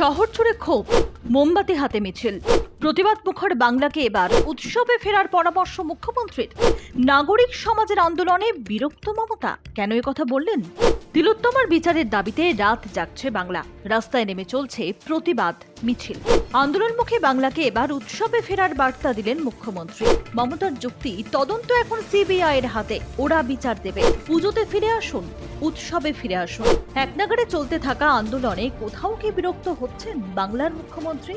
শহর জুড়ে ক্ষোভ, মোমবাতি হাতে মিছিল। প্রতিবাদ মুখর বাংলাকে এবার উৎসবে ফেরার পরামর্শ মুখ্যমন্ত্রীর। নাগরিক সমাজের আন্দোলনে বিরক্ত মমতা, কেন কথা বললেন? তিলোত্তমার বিচারের দাবিতে রাত জাগছে বাংলা। রাস্তায় নেমে চলছে প্রতিবাদ। মিছিল। আন্দোলনমুখী বাংলাকে এবার উৎসবে ফেরার বার্তা দিলেন মুখ্যমন্ত্রী। মমতার যুক্তি, তদন্ত এখন সিবিআই এর হাতে, ওরা বিচার দেবে। পুজোতে ফিরে আসুন, উৎসবে ফিরে আসুন। এক নাগাড়ে চলতে থাকা আন্দোলনে কোথাও কি বিরক্ত হচ্ছেন বাংলার মুখ্যমন্ত্রী?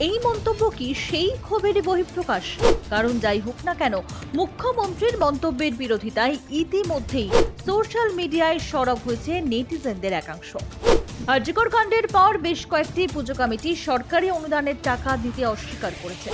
এই মন্তব্য কি সেই ক্ষোভেরই বহিঃপ্রকাশ? কারণ যাই হোক না কেন, মুখ্যমন্ত্রীর মন্তব্যের বিরোধিতায় ইতিমধ্যেই সোশ্যাল মিডিয়ায় সরব হয়েছে নেটিজেনদের একাংশ। আর্যকর পর বেশ কয়েকটি পুজো কমিটি সরকারি অনুদানের টাকা দিতে অস্বীকার করেছে।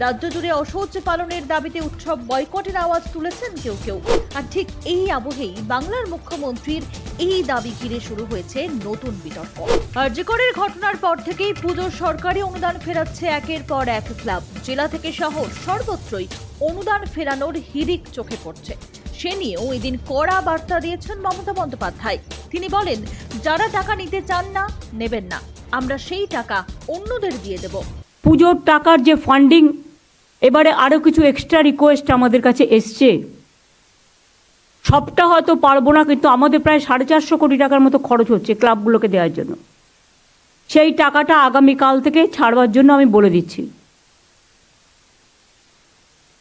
রাজ্য জুড়ে অসহ্য পালনের দাবিতে উৎসব বয়কটের আওয়াজ তুলেছেন কেউ কেউ। আর ঠিক এই আবহেই বাংলার মুখ্যমন্ত্রীর এই দাবি ঘিরে শুরু হয়েছে নতুন বিতর্ক। আর্যকরের ঘটনার পর থেকেই পুজোর সরকারি অনুদান ফেরাচ্ছে একের পর এক ক্লাব। জেলা থেকে শহর সর্বত্রই অনুদান ফেরানোর হিরিক চোখে পড়ছে। সে নিয়েও এদিন কড়া বার্তা দিয়েছেন মমতা বন্দ্যোপাধ্যায়। তিনি বলেন, যারা টাকা নিতে চান না, নেবেন না। আমরা সেই টাকা অন্যদের দিয়ে দেব। পুজোর টাকার যে ফান্ডিং এবারে আরও কিছু এক্সট্রা রিকোয়েস্ট আমাদের কাছে এসছে। সবটা হয়তো পারব না, কিন্তু আমাদের প্রায় সাড়ে চারশো কোটি টাকার মতো খরচ হচ্ছে ক্লাবগুলোকে দেওয়ার জন্য। সেই টাকাটা আগামীকাল থেকে ছাড়বার জন্য আমি বলে দিচ্ছি।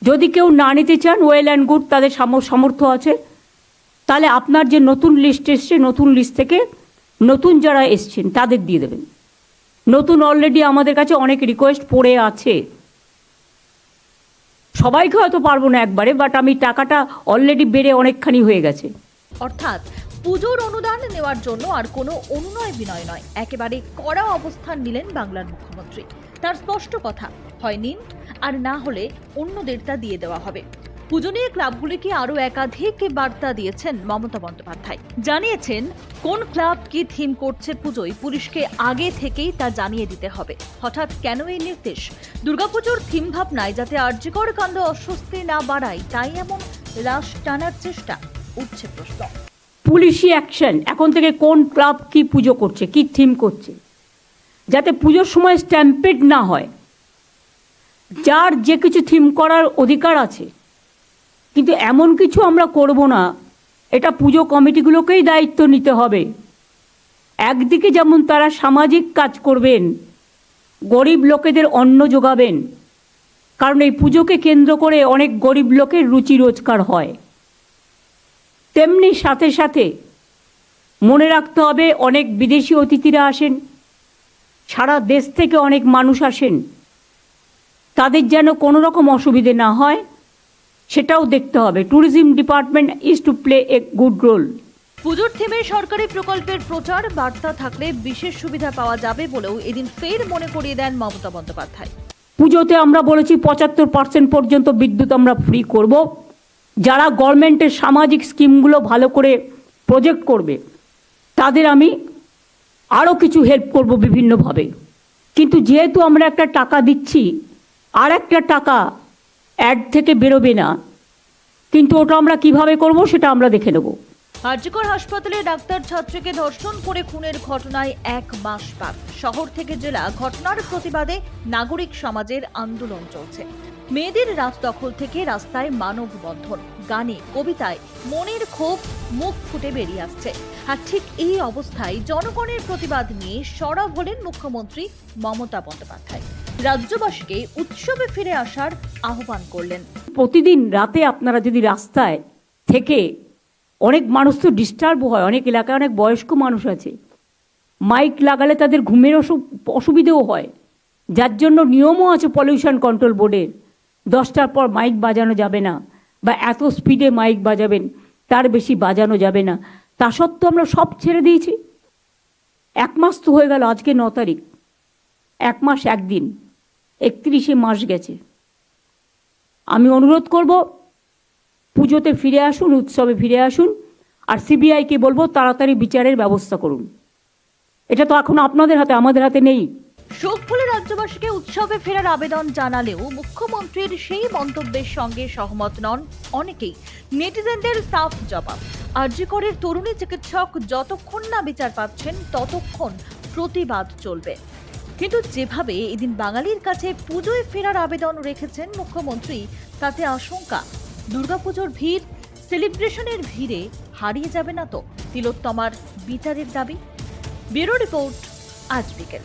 যদি কেউ না নিতে চান ওয়েল অ্যান্ড গুড তাদের সাম- সামর্থ্য আছে। তাহলে আপনার যে নতুন লিস্ট এসছে, নতুন লিস্ট থেকে নতুন যারা এসছেন, তাদের দিয়ে দেবেন। নতুন অলরেডি আমাদের কাছে অনেক রিকোয়েস্ট পড়ে আছে। সবাইকে হয়তো পারব না একবারে বাট আমি টাকাটা অলরেডি বেড়ে অনেকখানি হয়ে গেছে। অর্থাৎ পুজোর অনুদান নেওয়ার জন্য আর কোনো অনুনয় বিনয় নয়। একেবারে কড়া অবস্থান নিলেন বাংলার মুখ্যমন্ত্রী। তার স্পষ্ট কথা। হয় নিন, আর না হলে অন্যদের তা দিয়ে দেওয়া হবে। পুজো নিয়ে ক্লাবগুলিকে আরও একাধিক বার্তা দিয়েছেন মমতা বন্দ্যোপাধ্যায়। জানিয়েছেন, কোন ক্লাব কি থিম করছে পুজোয় পুলিশকে আগে থেকেই তা জানিয়ে দিতে হবে। হঠাৎ কেন এই নির্দেশ? দুর্গাপুজোর থিম ভাবনায় যাতে আর্যকর কাণ্ড অস্বস্তি না বাড়ায়, তাই এমন রাশ টানার চেষ্টা উঠছে প্রশ্ন। পুলিশি অ্যাকশন, এখন থেকে কোন ক্লাব কি পুজো করছে, কি থিম করছে? যাতে পুজোর সময় স্ট্যাম্পেড না হয়। যার যে কিছু থিম করার অধিকার আছে। কিন্তু এমন কিছু আমরা করব না, এটা পুজো কমিটিগুলোকেই দায়িত্ব নিতে হবে। একদিকে যেমন তারা সামাজিক কাজ করবেন, গরিব লোকেদের অন্ন যোগাবেন, কারণ এই পুজোকে কেন্দ্র করে অনেক গরিব লোকের রুচি রোজগার হয়। তেমনি সাথে সাথে মনে রাখতে হবে অনেক বিদেশি অতিথিরা আসেন সারা দেশ থেকে অনেক মানুষ আসেন। তাদের যেন কোনো রকম অসুবিধে না হয় সেটাও দেখতে হবে। Tourism department is to play a good role পুজোর থিমে সরকারি প্রকল্পের প্রচার বার্তা থাকলে বিশেষ সুবিধা পাওয়া যাবে বলেও এদিন ফের মনে করিয়ে দেন মমতা বন্দ্যোপাধ্যায়। পুজোতে আমরা বলেছি পঁচাত্তর পার্সেন্ট পর্যন্ত বিদ্যুৎ আমরা ফ্রি করব। যারা গভর্নমেন্টের সামাজিক স্কিমগুলো ভালো করে প্রজেক্ট করবে তাদের আমি আরও কিছু হেল্প করব বিভিন্নভাবে। কিন্তু যেহেতু আমরা একটা টাকা দিচ্ছি, আর একটা টাকা অ্যাড থেকে বেরোবে না, কিন্তু ওটা আমরা কীভাবে করব সেটা আমরা দেখে নেব। আর্যকর হাসপাতালে ডাক্তার ছাত্রীকে ধর্ষণ করে খুনের ঘটনায় এক মাস বাদ শহর থেকে জেলা ঘটনার প্রতিবাদে নাগরিক সমাজের আন্দোলন চলছে। মেয়েদের রাত দখল থেকে রাস্তায় মানববন্ধন। গানে, কবিতায়, মনের ক্ষোভ মুখ ফুটে বেরিয়ে আসছে। আর ঠিক এই অবস্থায় জনগণের প্রতিবাদ নিয়ে সরব হলেন মুখ্যমন্ত্রী মমতা বন্দ্যোপাধ্যায়। রাজ্যবাসীকে উৎসবে ফিরে আসার আহ্বান করলেন। প্রতিদিন রাতে আপনারা যদি রাস্তায় থেকে অনেক মানুষ তো ডিস্টার্ব হয়, অনেক এলাকায় অনেক বয়স্ক মানুষ আছে মাইক লাগালে তাদের ঘুমের অসু- অসুবিধেও হয়। যার জন্য নিয়মও আছে পলিউশন কন্ট্রোল বোর্ডের দশটার পর মাইক বাজানো যাবে না, বা এত স্পিডে মাইক বাজাবেন। তার বেশি বাজানো যাবে না। তা সত্ত্বেও আমরা সব ছেড়ে দিয়েছি। এক মাস তো হয়ে গেল, আজকে ন তারিখ। এক মাস একদিন। একত্রিশে মাস গেছে। আমি অনুরোধ করব, পুজোতে ফিরে আসুন, উৎসবে ফিরে আসুন, আর সিবিআইকে বলব তাড়াতাড়ি বিচারের ব্যবস্থা করুন। এটা তো এখন আপনাদের হাতে, আমাদের হাতে নেই। শোক রাজ্যবাসীকে উৎসবে ফেরার আবেদন জানালেও মুখ্যমন্ত্রীর সেই মন্তব্যের সঙ্গে সহমত নন অনেকেই। নেটিজেনদের সাফ জবাব। আরজিকরের তরুণী চিকিৎসক যতক্ষণ না বিচার পাচ্ছেন, ততক্ষণ প্রতিবাদ চলবে। কিন্তু যেভাবে এদিন বাঙালির কাছে পুজোয় ফেরার আবেদন রেখেছেন মুখ্যমন্ত্রী, তাতে আশঙ্কা। দুর্গাপুজোর ভিড়, সেলিব্রেশনের ভিড়ে হারিয়ে যাবে না তো তিলোত্তমার বিচারের দাবি। ব্যুরো রিপোর্ট, আজ বিকেল।